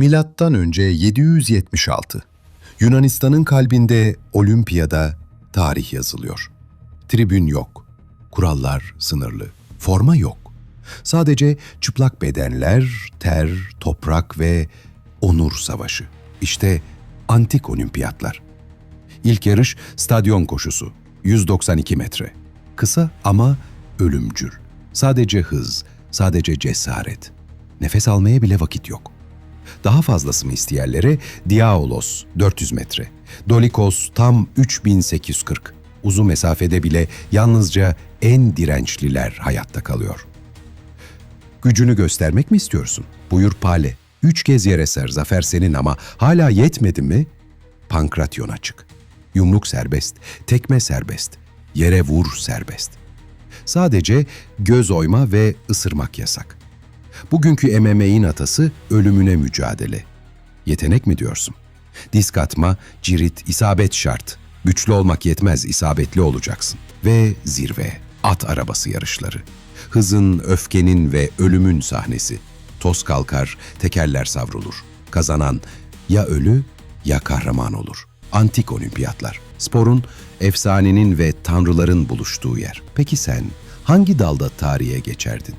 Milattan önce 776. Yunanistan'ın kalbinde Olimpiyada tarih yazılıyor. Tribün yok. Kurallar sınırlı. Forma yok. Sadece çıplak bedenler, ter, toprak ve onur savaşı. İşte antik olimpiyatlar. İlk yarış stadyon koşusu. 192 metre. Kısa ama ölümcül. Sadece hız, sadece cesaret. Nefes almaya bile vakit yok. Daha fazlasını isteyenlere Diaolos 400 metre, Dolikos tam 3840. Uzun mesafede bile yalnızca en dirençliler hayatta kalıyor. Gücünü göstermek mi istiyorsun? Buyur Pale. Üç kez yere ser, zafer senin ama hala yetmedi mi? Pankratyona çık. Yumruk serbest, tekme serbest, yere vur serbest. Sadece göz oyma ve ısırmak yasak. Bugünkü MMA'in atası ölümüne mücadele. Yetenek mi diyorsun? Disk atma, cirit, isabet şart. Güçlü olmak yetmez, isabetli olacaksın. Ve zirve, at arabası yarışları. Hızın, öfkenin ve ölümün sahnesi. Toz kalkar, tekerler savrulur. Kazanan ya ölü ya kahraman olur. Antik olimpiyatlar. Sporun, efsanenin ve tanrıların buluştuğu yer. Peki sen hangi dalda tarihe geçerdin?